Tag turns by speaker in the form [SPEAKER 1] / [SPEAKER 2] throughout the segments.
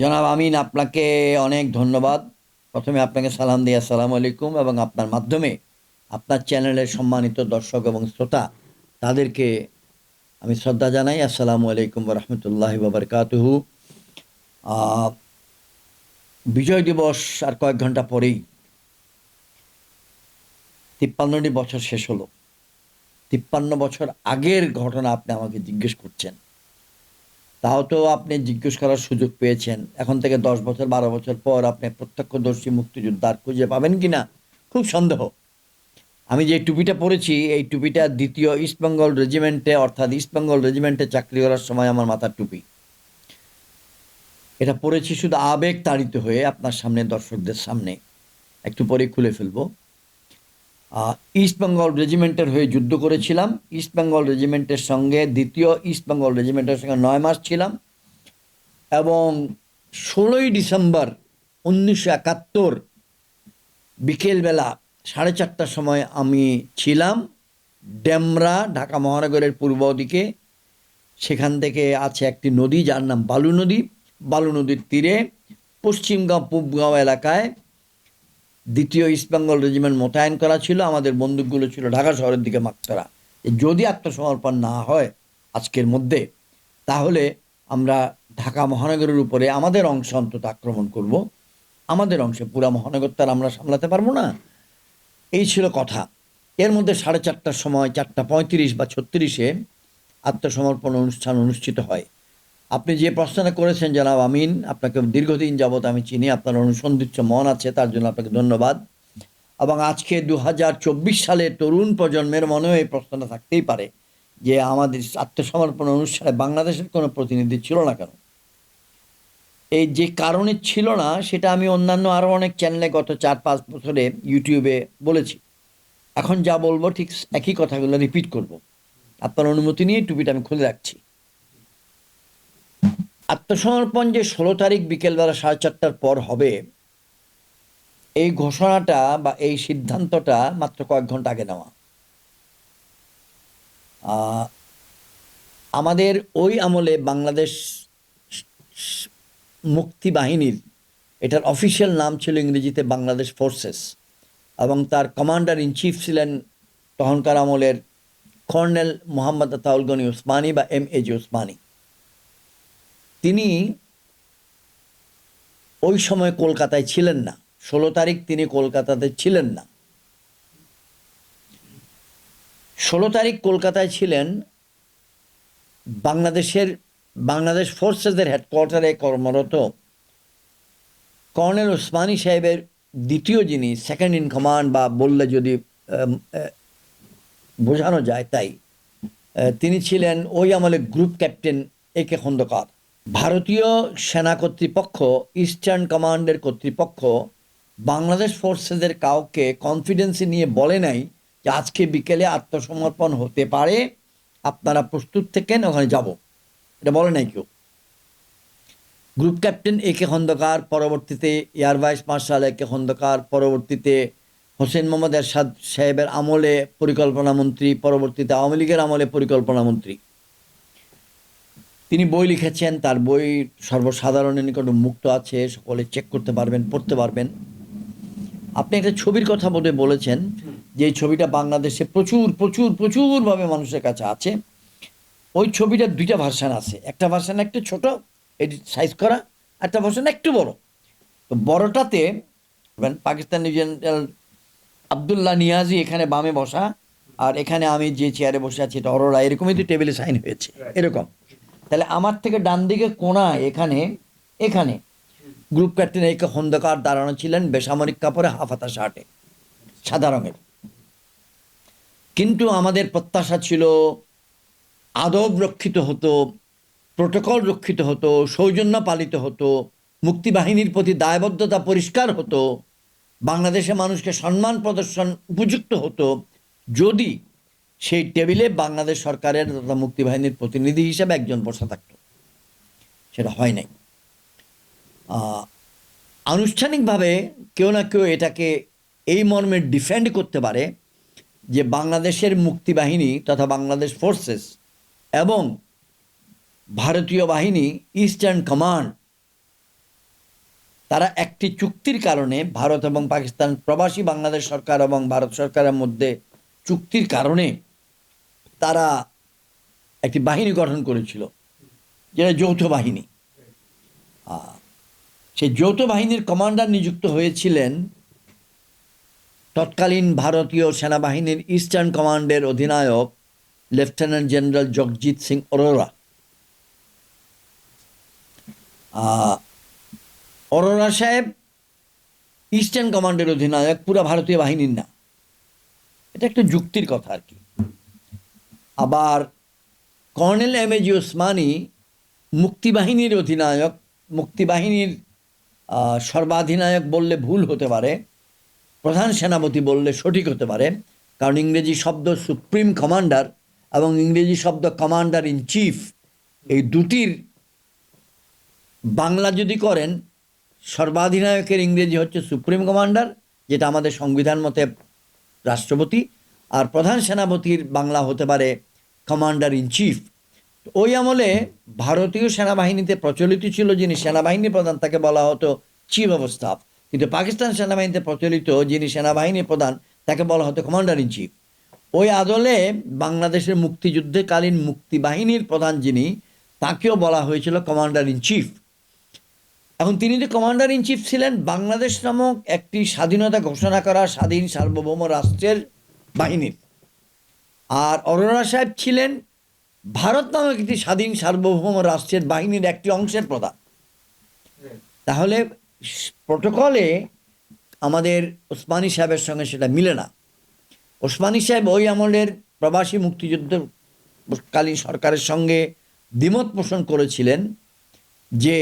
[SPEAKER 1] জনাব আমিন, আপনাকে অনেক ধন্যবাদ। প্রথমে আপনাকে সালাম দিয়ে আসসালামু আলাইকুম এবং আপনার মাধ্যমে আপনার চ্যানেলের সম্মানিত দর্শক এবং শ্রোতা, তাদেরকে আমি শ্রদ্ধা জানাই। আসসালামু আলাইকুম রহমতুল্লাহ বাবরকাতুহু বিজয় দিবস আর কয়েক ঘণ্টা পরেই তিপ্পান্নটি বছর শেষ হলো। তিপ্পান্ন বছর আগের ঘটনা আপনি আমাকে জিজ্ঞেস করছেন। তাও তো আপনি জিজ্ঞেস করার সুযোগ পেয়েছেন। এখন থেকে দশ বছর, বারো বছর পর আপনি প্রত্যক্ষদর্শী মুক্তিযোদ্ধার খুঁজে পাবেন কি না খুব সন্দেহ। আমি যে টুপিটা পরেছি, এই টুপিটা দ্বিতীয় ইস্টবেঙ্গল রেজিমেন্টে, অর্থাৎ ইস্টবেঙ্গল রেজিমেন্টে চাকরি করার সময় আমার মাথার টুপি। এটা পরেছি শুধু আবেগ তাড়িত হয়ে আপনার সামনে, দর্শকদের সামনে। একটু পরে খুলে ফেলব। ইস্ট বেঙ্গল রেজিমেন্টের হয়ে যুদ্ধ করেছিলাম। ইস্ট বেঙ্গল রেজিমেন্টের সঙ্গে দ্বিতীয় ইস্ট বেঙ্গল রেজিমেন্টের সঙ্গে নয় মাস ছিলাম এবং ষোলোই ডিসেম্বর উনিশশো একাত্তর বিকেলবেলা সাড়ে চারটার সময় আমি ছিলাম ডেমরা, ঢাকা মহানগরের পূর্ব দিকে। সেখান থেকে আছে একটি নদী, যার নাম বালু নদী। বালু নদীর তীরে পশ্চিমগাঁও পূবগাঁও এলাকায় দ্বিতীয় ইস্টবেঙ্গল রেজিমেন্ট মোতায়েন করা ছিল, আমাদের বন্দুকগুলো ছিল ঢাকা শহরের দিকে মাক করা যদি আত্মসমর্পণ না হয় আজকের মধ্যে, তাহলে আমরা ঢাকা মহানগরের উপরে আমাদের অংশ অন্তত আক্রমণ করব। আমাদের অংশে, পুরা মহানগর তার আমরা সামলাতে পারব না। এই ছিল কথা। এর মধ্যে সাড়ে চারটার সময়, চারটা পঁয়ত্রিশ বা ছত্রিশে আত্মসমর্পণ অনুষ্ঠান অনুষ্ঠিত হয়। আপনি যে প্রশ্নটা করেছেন, জনাব আমিন, আপনাকে দীর্ঘদিন যাবৎ আমি চিনি, আপনার অনুসন্ধিত মন আছে, তার জন্য আপনাকে ধন্যবাদ। এবং আজকে দু হাজার চব্বিশ সালে তরুণ প্রজন্মের মনেও এই প্রশ্নটা থাকতেই পারে যে আমাদের আত্মসমর্পণ অনুষ্ঠানে বাংলাদেশের কোনো প্রতিনিধি ছিল না কেন। এই যে কারণে ছিল না, সেটা আমি অন্যান্য আরও অনেক চ্যানেলে গত চার পাঁচ বছরে ইউটিউবে বলেছি। এখন যা বলব ঠিক একই কথাগুলো রিপিট করব। আপনার অনুমতি নিয়ে টুপিটা আমি খুলে রাখছি। আত্মসমর্পণ যে ষোলো তারিখ বিকেলবেলা সাড়ে চারটার পর হবে, এই ঘোষণাটা বা এই সিদ্ধান্তটা মাত্র কয়েক ঘণ্টা আগে নেওয়া। আমাদের ওই আমলে বাংলাদেশ মুক্তি বাহিনীর, এটার অফিসিয়াল নাম ছিল ইংরেজিতে বাংলাদেশ ফোর্সেস, এবং তার কমান্ডার ইন চিফ ছিলেন তখনকার আমলের কর্নেল মোহাম্মদ আতাউল গনি ওসমানী বা এম এ জি ওসমানী তিনি ওই সময় কলকাতায় ছিলেন না। ষোলো তারিখ তিনি কলকাতাতে ছিলেন না। ষোলো তারিখ কলকাতায় ছিলেন বাংলাদেশের, বাংলাদেশ ফোর্সেসের হেডকোয়ার্টারে কর্মরত কর্নেল ওসমানী সাহেবের দ্বিতীয় যিনি, সেকেন্ড ইন কমান্ড বা বললে যদি বোঝানো যায় তাই তিনি ছিলেন ওই আমলে group captain A K Khandakar. ভারতীয় সেনা কর্তৃপক্ষ ইস্টার্ন কমান্ডের কর্তৃপক্ষ বাংলাদেশ ফোর্সেসের কাউকে কনফিডেন্সে নিয়ে বলে নাই যে আজকে বিকেলে আত্মসমর্পণ হতে পারে। আপনারা প্রস্তুত থেকেন ওখানে যাব? এটা বলে নাই কেউ। Group captain A K Khandakar পরবর্তীতে air vice marshal A K Khandakar পরবর্তীতে হোসেন মোহাম্মদ এরশাদ সাহেবের আমলে পরিকল্পনা মন্ত্রী, পরবর্তীতে আওয়ামী লীগের আমলে পরিকল্পনা মন্ত্রী। তিনি বই লিখেছেন তার বই সর্বসাধারণের নিকট মুক্ত আছে সকলে চেক করতে পারবেন পড়তে পারবেন। আপনি একটা ছবির কথা বলে বলেছেন যে ছবিটা বাংলাদেশে প্রচুর প্রচুর প্রচুরভাবে মানুষের কাছে আছে। ওই ছবিটার দুইটা ভার্সান আছে। একটা ভার্সান একটু ছোট এটি সাইজ করা একটা ভার্সান একটু বড়। তো বড়টাতে পাকিস্তানি জেনারেল আবদুল্লাহ নিয়াজি এখানে বামে বসা আর এখানে আমি যে চেয়ারে বসে আছি এটা অরোরা এরকমই তো টেবিলে সাইন হয়েছে। এরকম। তাহলে আমার থেকে ডান দিকে কোনায় এখানে এখানে। গ্রুপ ক্যাপ্টেন একে খন্দকার দাঁড়ানো ছিলেন বেসামরিক কাপড়ে হাফাতা শার্টে, সাদা রঙের। কিন্তু আমাদের প্রত্যাশা ছিল আদব রক্ষিত হতো, প্রোটোকল রক্ষিত হতো, সৌজন্য পালিত হতো, মুক্তিবাহিনীর প্রতি দায়বদ্ধতা পরিষ্কার হতো বাংলাদেশে মানুষকে সম্মান প্রদর্শন উপযুক্ত হতো, যদি সেই টেবিলে বাংলাদেশ সরকারের তথা মুক্তিবাহিনীর প্রতিনিধি হিসেবে একজন বসে থাকত। সেটা হয় নাই। আনুষ্ঠানিকভাবে কেউ না কেউ এটাকে এই মর্মে ডিফেন্ড করতে পারে যে বাংলাদেশের মুক্তিবাহিনী তথা বাংলাদেশ ফোর্সেস এবং ভারতীয় বাহিনী ইস্টার্ন কমান্ড তারা একটি চুক্তির কারণে ভারত এবং পাকিস্তান প্রবাসী বাংলাদেশ সরকার এবং ভারত সরকারের মধ্যে চুক্তির কারণে তারা একটি বাহিনী গঠন করেছিল, যেটা যৌথ বাহিনী। সেই যৌথ বাহিনীর কমান্ডার নিযুক্ত হয়েছিলেন তৎকালীন ভারতীয় সেনাবাহিনীর ইস্টার্ন কমান্ডের অধিনায়ক লেফটেন্যান্ট জেনারেল জগজিৎ সিং অরোরা। অরোরা সাহেব ইস্টার্ন কমান্ডের অধিনায়ক, পুরো ভারতীয় বাহিনীর না। এটা একটা যুক্তির কথা আর কি। আবার colonel M A G Osmani মুক্তিবাহিনীর অধিনায়ক, মুক্তিবাহিনীর সর্বাধিনায়ক বললে ভুল হতে পারে, প্রধান সেনাপতি বললে সঠিক হতে পারে, কারণ ইংরেজি শব্দ সুপ্রিম কমান্ডার এবং ইংরেজি শব্দ কমান্ডার ইন চিফ এই দুটির বাংলা যদি করেন, সর্বাধিনায়কের ইংরেজি হচ্ছে সুপ্রিম কমান্ডার, যেটা আমাদের সংবিধান মতে রাষ্ট্রপতি আর প্রধান সেনাপতির বাংলা হতে পারে কমান্ডার ইন চিফ ওই আমলে ভারতীয় সেনাবাহিনীতে প্রচলিত ছিল যিনি সেনাবাহিনী প্রধান, তাকে বলা হতো চিফ অফ স্টাফ কিন্তু পাকিস্তান সেনাবাহিনীতে প্রচলিত যিনি সেনাবাহিনী প্রধান, তাকে বলা হতো কমান্ডার ইন চিফ ওই আদলে বাংলাদেশের মুক্তিযুদ্ধকালীন মুক্তিবাহিনীর প্রধান যিনি, তাকেও বলা হয়েছিল কমান্ডার ইন চিফ এখন তিনি যে কমান্ডার ইন চিফ ছিলেন, বাংলাদেশ নামক একটি স্বাধীনতা ঘোষণা করা স্বাধীন সার্বভৌম রাষ্ট্রের বাহিনীর আর অরোরা সাহেব ছিলেন ভারত নামক একটি স্বাধীন সার্বভৌম রাষ্ট্রের বাহিনীর একটি অংশের প্রধান। তাহলে প্রোটোকলে আমাদের ওসমানী সাহেবের সঙ্গে সেটা মিলে না। ওসমানী সাহেব ওই আমলের প্রবাসী মুক্তিযুদ্ধকালীন সরকারের সঙ্গে দ্বিমত পোষণ করেছিলেন যে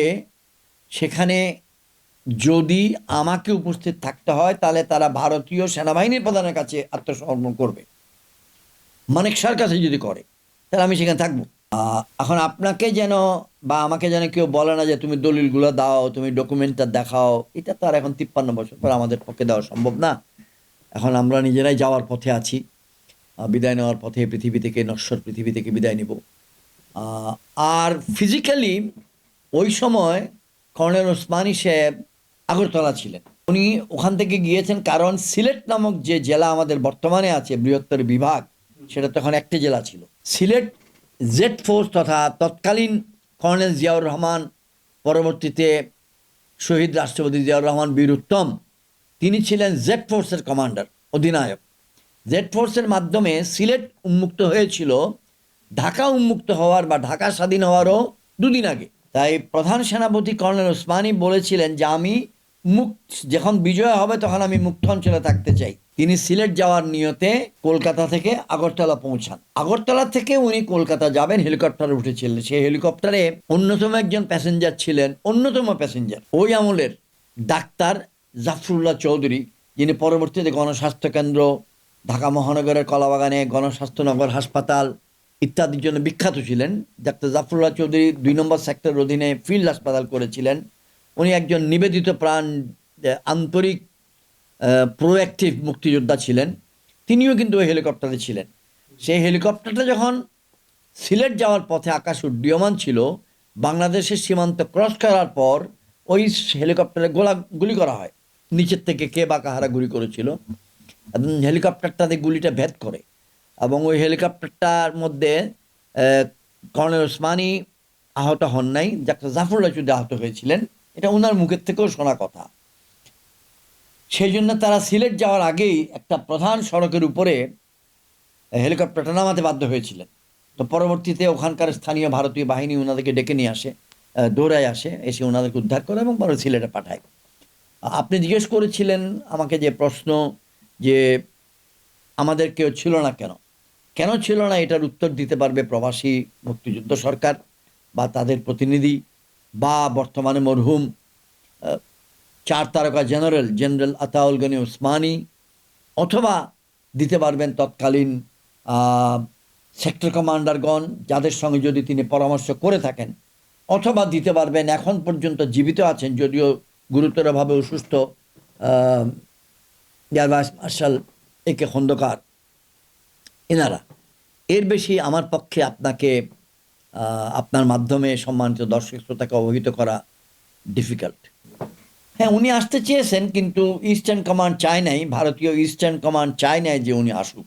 [SPEAKER 1] সেখানে যদি আমাকে উপস্থিত থাকতে হয়, তাহলে তারা ভারতীয় সেনাবাহিনীর প্রধানের কাছে আত্মসমর্পণ করবে। মানেক শাহর কাছে যদি করে, তাহলে আমি সেখানে থাকব। এখন আপনাকে যেন বা আমাকে যেন কেউ বলে না যে তুমি দলিলগুলো দাও, তুমি ডকুমেন্টটা দেখাও, এটা তো আর এখন তিপ্পান্ন বছর পর আমাদের পক্ষে দেওয়া সম্ভব না। এখন আমরা নিজেরাই যাওয়ার পথে আছি। বিদায় নেওয়ার পথে পৃথিবী থেকে, নশ্বর পৃথিবী থেকে বিদায় নেব। আর ফিজিক্যালি ওই সময় কর্নেল ওসমানী সাহেব আগরতলা ছিলেন। উনি ওখান থেকে গিয়েছেন কারণ সিলেট নামক যে জেলা আমাদের বর্তমানে আছে, বৃহত্তর বিভাগ, সেটা তখন একটি জেলা ছিল। সিলেট জেড ফোর্স তথা তৎকালীন কর্নেল জিয়াউর রহমান, পরবর্তীতে শহীদ রাষ্ট্রপতি জিয়াউর রহমান বীর উত্তম, তিনি ছিলেন জেড ফোর্সের কমান্ডার, অধিনায়ক। জেড ফোর্সের মাধ্যমে সিলেট উন্মুক্ত হয়েছিল, ঢাকা উন্মুক্ত হওয়ার বা ঢাকা স্বাধীন হওয়ারও দুদিন আগে। তাই প্রধান সেনাপতি কর্নেল ওসমানী বলেছিলেন যে, আমি মুক্ত, যখন বিজয় হবে, তখন আমি মুক্ত অঞ্চলে থাকতে চাই। তিনি সিলেট যাওয়ার নিয়তে কলকাতা থেকে আগরতলা পৌঁছান। আগরতলা থেকে উনি কলকাতা যাবেন, হেলিকপ্টারে উঠেছিলেন। সেই হেলিকপ্টারে অন্যতম একজন প্যাসেঞ্জার ছিলেন, অন্যতম প্যাসেঞ্জার। ওই আমলের ডাক্তার জাফরুল্লাহ চৌধুরী, যিনি পরবর্তীতে গণস্বাস্থ্য কেন্দ্র, ঢাকা মহানগরের কলাবাগানে গণস্বাস্থ্যনগর হাসপাতাল ইত্যাদির জন্য বিখ্যাত ছিলেন। ডাক্তার জাফরুল্লাহ চৌধুরী দুই নম্বর সেক্টর অধীনে ফিল্ড হাসপাতাল করেছিলেন। উনি একজন নিবেদিত প্রাণ আন্তরিক প্রোঅ্যাক্টিভ মুক্তিযোদ্ধা ছিলেন। তিনিও কিন্তু ওই হেলিকপ্টারে ছিলেন। সেই হেলিকপ্টারটা যখন সিলেট যাওয়ার পথে আকাশ উড্ডীয়মান ছিল, বাংলাদেশের সীমান্ত ক্রস করার পর ওই হেলিকপ্টারে গোলা, গুলি করা হয়। নিচের থেকে কে বা কাহারা গুলি করেছিল। হেলিকপ্টারটাতে গুলিটা ভেদ করে। এবং ওই হেলিকপ্টারটার মধ্যে কর্নেল ওসমানী আহত হন নাই, ডাক্তার জাফরুল্লাহ চৌধুরী আহত হয়েছিলেন। এটা ওনার মুখের থেকেও শোনা কথা। সেই জন্য তারা সিলেট যাওয়ার আগেই একটা প্রধান সড়কের উপরে হেলিকপ্টারটা নামাতে বাধ্য হয়েছিলেন। তো পরবর্তীতে ওখানকার স্থানীয় ভারতীয় বাহিনী ওনাদেরকে ডেকে নিয়ে আসে দৌড়ায় আসে, এসে ওনাদেরকে উদ্ধার করে এবং পরে সিলেটে পাঠায়। আপনি জিজ্ঞেস করেছিলেন আমাকে যে প্রশ্ন যে আমাদের কেউ ছিল না কেন? কেন ছিল না এটার উত্তর দিতে পারবে প্রবাসী মুক্তিযুদ্ধ সরকার বা তাদের প্রতিনিধি বা বর্তমানে মরহুম চার তারকা জেনারেল জেনারেল আতাউল গনি ওসমানী অথবা দিতে পারবেন তৎকালীন সেক্টর কমান্ডারগণ যাদের সঙ্গে যদি তিনি পরামর্শ করে থাকেন, অথবা দিতে পারবেন, এখন পর্যন্ত জীবিত আছেন, যদিও গুরুতরভাবে অসুস্থ air marshal A K Khandakar. এনারা। এর বেশি আমার পক্ষে আপনাকে আপনার মাধ্যমে সম্মানিত দর্শক শ্রোতাকে অবহিত করা ডিফিকাল্ট হ্যাঁ উনি আসতে চেয়েছেন, কিন্তু ইস্টার্ন কমান্ড চায় নাই, ভারতীয় ইস্টার্ন কমান্ড চায় নাই যে উনি আসুক।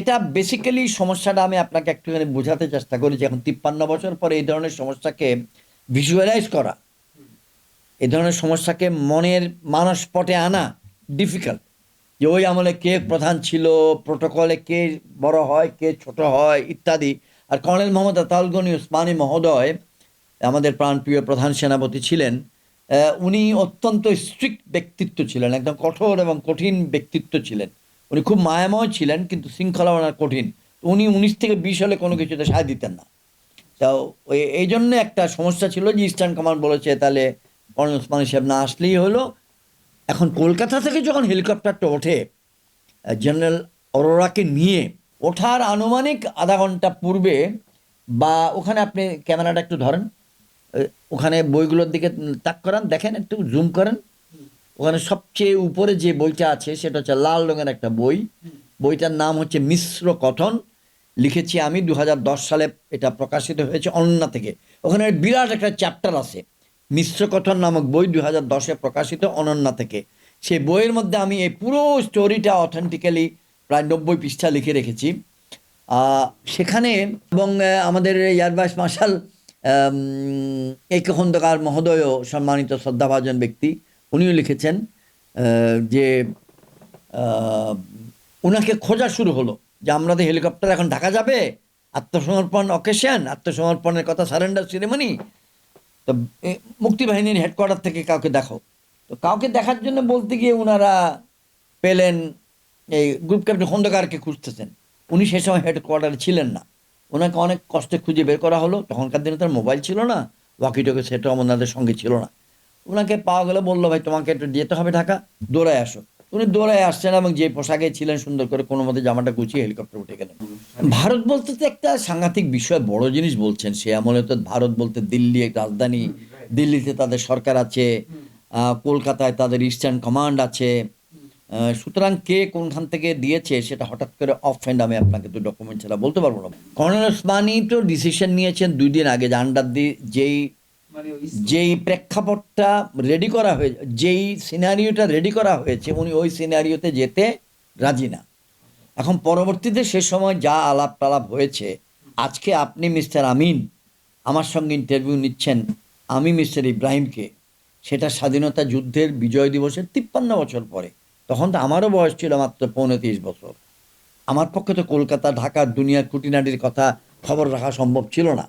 [SPEAKER 1] এটা বেসিক্যালি সমস্যাটা আমি আপনাকে একটুখানি বোঝাতে চেষ্টা করি যে এখন তিপ্পান্ন বছর পরে এই ধরনের সমস্যাকে ভিজুয়ালাইজ করা, এই ধরনের সমস্যাকে মনের মানসপটে আনা ডিফিকাল্ট যে ওই আমলে কে প্রধান ছিল, প্রোটোকলে কে বড় হয়, কে ছোট হয়, ইত্যাদি। আর কর্নেল মোহাম্মদ আতালগনি উসমানী মহোদয়, আমাদের প্রাণপ্রিয় প্রধান সেনাপতি ছিলেন উনি অত্যন্ত স্ট্রিক্ট ব্যক্তিত্ব ছিলেন, একদম কঠোর এবং কঠিন ব্যক্তিত্ব ছিলেন। উনি খুব মায়াময় ছিলেন, কিন্তু শৃঙ্খলা ওনার কঠিন। উনি উনিশ থেকে বিশ হলে কোনো কিছুতে সায় দিতেন না। তো ওই এই জন্য একটা সমস্যা ছিল যে ইস্টার্ন কমান্ড বলেছে, তাহলে কর্নেল ওসমানী সাহেব না আসলেই হলো এখন কলকাতা থেকে যখন হেলিকপ্টারটা ওঠে জেনারেল অরোরাকে নিয়ে ওঠার আনুমানিক আধা ঘণ্টা পূর্বে, বা ওখানে আপনি ক্যামেরাটা একটু ধরেন ওখানে বইগুলোর দিকে তাক করান, দেখেন, একটু জুম করেন। ওখানে সবচেয়ে উপরে যে বইটা আছে, সেটা হচ্ছে লাল রঙের একটা বই। বইটার নাম হচ্ছে মিশ্র কথন। লিখেছি আমি দু হাজার দশ সালে এটা প্রকাশিত হয়েছে অনন্যা থেকে। ওখানে বিরাট একটা চ্যাপ্টার আছে। মিশ্র কথন নামক বই দু হাজার দশে প্রকাশিত অনন্যা থেকে। সেই বইয়ের মধ্যে আমি এই পুরো স্টোরিটা অথেন্টিক্যালি প্রায় নব্বই পৃষ্ঠা লিখে রেখেছি। সেখানে এবং আমাদের air vice marshal A K Khandakar মহোদয়ও সম্মানিত শ্রদ্ধাভাজন ব্যক্তি, উনিও লিখেছেন যে ওনাকে খোঁজা শুরু হলো যে আমাদের হেলিকপ্টার এখন ঢাকা যাবে, আত্মসমর্পণ অকেশন আত্মসমর্পণের কথা সারেন্ডার সেরেমনি তো মুক্তিবাহিনীর হেডকোয়ার্টার থেকে কাউকে দেখো তো কাউকে দেখার জন্য বলতে গিয়ে ওনারা পেলেন, এই গ্রুপ ক্যাপ্টেন খন্দকারকে খুঁজতেছেন। উনি সে সময় হেডকোয়ার্টারে ছিলেন না। ওনাকে অনেক কষ্টে খুঁজে বের করা হলো। তখনকার দিনে তার মোবাইল ছিল না ওয়াকিটকে সেটাও আমাদের সঙ্গে ছিল না। ওনাকে পাওয়া গেলে বলল, ভাই, তোমাকে একটু যেতে হবে ঢাকা, দৌড়ায় আসো। উনি দৌড়ায় আসছেন এবং যে পোশাকে ছিলেন সুন্দর করে কোনো মতে জামাটা গুছিয়ে হেলিকপ্টার উঠে গেলেন। ভারত বলতে তো একটা সাংঘাতিক বিষয় বড় জিনিস বলছেন সে। আমলে তো ভারত বলতে দিল্লি রাজধানী। দিল্লিতে তাদের সরকার আছে কলকাতায় তাদের ইস্টার্ন কমান্ড আছে। সুতরাং কে কোনখান থেকে দিয়েছে সেটা হঠাৎ করে অফ হ্যান্ড আমি আপনাকে তো ডকুমেন্ট ছাড়া বলতে পারব না। কর্নেল ওসমানী তো ডিসিশন নিয়েছেন দুই দিন আগে যে আন্ডার দি যেই
[SPEAKER 2] মানে
[SPEAKER 1] যেই প্রেক্ষাপটটা রেডি করা হয়েছে যেই সিনারিওটা রেডি করা হয়েছে উনি ওই সিনারিওতে যেতে রাজি না। এখন পরবর্তীতে সে সময় যা আলাপ টালাপ হয়েছে, আজকে আপনি মিস্টার আমিন আমার সঙ্গে ইন্টারভিউ নিচ্ছেন, আমি মিস্টার ইব্রাহিমকে। সেটা স্বাধীনতা যুদ্ধের বিজয় দিবসের তিপ্পান্ন বছর পরে। তখন তো আমারও বয়স ছিল মাত্র পৌনে তিরিশ বছর। আমার পক্ষে তো কলকাতা, ঢাকা দুনিয়ার খুঁটিনাটির কথা খবর রাখা সম্ভব ছিল না।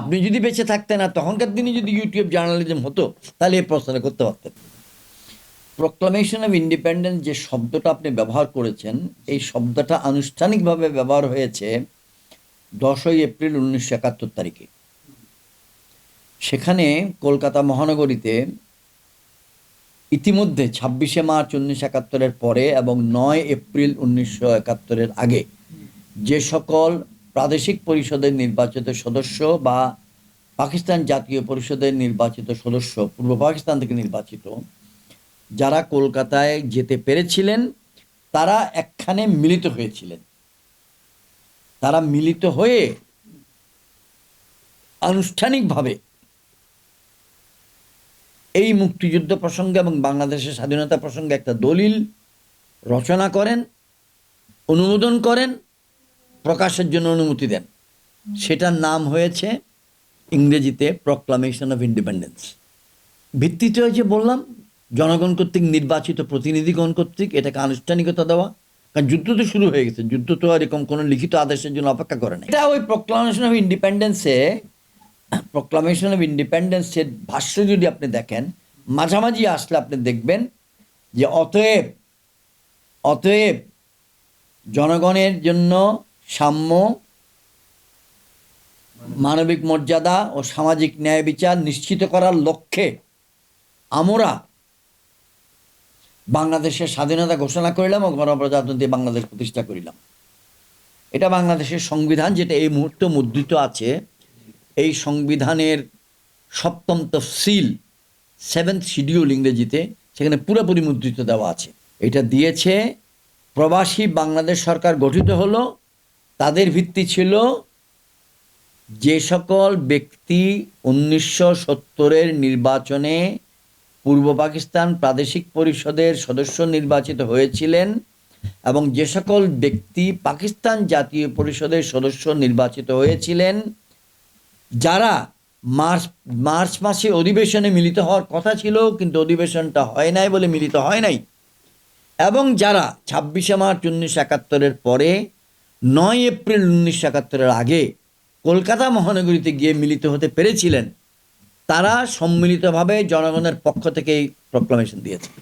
[SPEAKER 1] আপনি যদি বেঁচে থাকতেন আর তখনকার দিনে যদি ইউটিউব জার্নালিজম হতো, তাহলে এই প্রশ্নটা করতে পারতেন। প্রোক্লামেশন অফ ইন্ডিপেন্ডেন্স যে শব্দটা আপনি ব্যবহার করেছেন, এই শব্দটা আনুষ্ঠানিকভাবে ব্যবহার হয়েছে দশই এপ্রিল উনিশশো একাত্তর তারিখে। সেখানে কলকাতা মহানগরীতে ইতিমধ্যে ছাব্বিশে মার্চ উনিশশো একাত্তরের পরে এবং নয় এপ্রিল উনিশশো একাত্তরের আগে যে সকল প্রাদেশিক পরিষদের নির্বাচিত সদস্য বা পাকিস্তান জাতীয় পরিষদের নির্বাচিত সদস্য, পূর্ব পাকিস্তান থেকে নির্বাচিত যারা কলকাতায় যেতে পেরেছিলেন, তারা একখানে মিলিত হয়েছিলেন। তারা মিলিত হয়ে আনুষ্ঠানিকভাবে এই মুক্তিযুদ্ধ প্রসঙ্গে এবং বাংলাদেশের স্বাধীনতা প্রসঙ্গে একটা দলিল রচনা করেন, অনুমোদন করেন, প্রকাশের জন্য অনুমতি দেন। সেটার নাম হয়েছে ইংরেজিতে প্রক্লামেশন অফ ইন্ডিপেন্ডেন্স ভিত্তিতে হয়েছে বললাম জনগণ কর্তৃক নির্বাচিত প্রতিনিধিগণ কর্তৃক এটাকে আনুষ্ঠানিকতা দেওয়া। কারণ যুদ্ধ তো শুরু হয়ে গেছে, যুদ্ধ তো আর এরকম কোনো লিখিত আদেশের জন্য অপেক্ষা করে না এটা ওই প্রক্লামেশন অফ ইন্ডিপেন্ডেন্সে প্রক্লামেশন অফ ইন্ডিপেন্ডেন্সের ভাষ্য যদি আপনি দেখেন, মাঝামাঝি আসলে আপনি দেখবেন যে অতএব অতএব জনগণের জন্য সাম্য, মানবিক মর্যাদা ও সামাজিক ন্যায় বিচার নিশ্চিত করার লক্ষ্যে আমরা বাংলাদেশের স্বাধীনতা ঘোষণা করিলাম ও গণপ্রজাতন্ত্রী বাংলাদেশ প্রতিষ্ঠা করিলাম। এটা বাংলাদেশের সংবিধান যেটা এই মুহূর্তে মুদ্রিত আছে। এই সংবিধানের সপ্তম তফসিল সেভেন্থ শিডিউল ইংরেজিতে, সেখানে পুরোপুরি মুদ্রিত দেওয়া আছে। এটা দিয়েছে, প্রবাসী বাংলাদেশ সরকার গঠিত হলো, তাদের ভিত্তি ছিল যে সকল ব্যক্তি উনিশশো সত্তরের নির্বাচনে পূর্ব পাকিস্তান প্রাদেশিক পরিষদের সদস্য নির্বাচিত হয়েছিলেন এবং যে সকল ব্যক্তি পাকিস্তান জাতীয় পরিষদের সদস্য নির্বাচিত হয়েছিলেন, যারা মার্চ মার্চ মাসে অধিবেশনে মিলিত হওয়ার কথা ছিল, কিন্তু অধিবেশনটা হয় নাই বলে মিলিত হয় নাই। এবং যারা ছাব্বিশে মার্চ উনিশশো একাত্তরের পরে নয় এপ্রিল উনিশশো একাত্তরের আগে কলকাতা মহানগরীতে গিয়ে মিলিত হতে পেরেছিলেন তারা সম্মিলিতভাবে জনগণের পক্ষ থেকে এই প্রক্লামেশন দিয়েছে।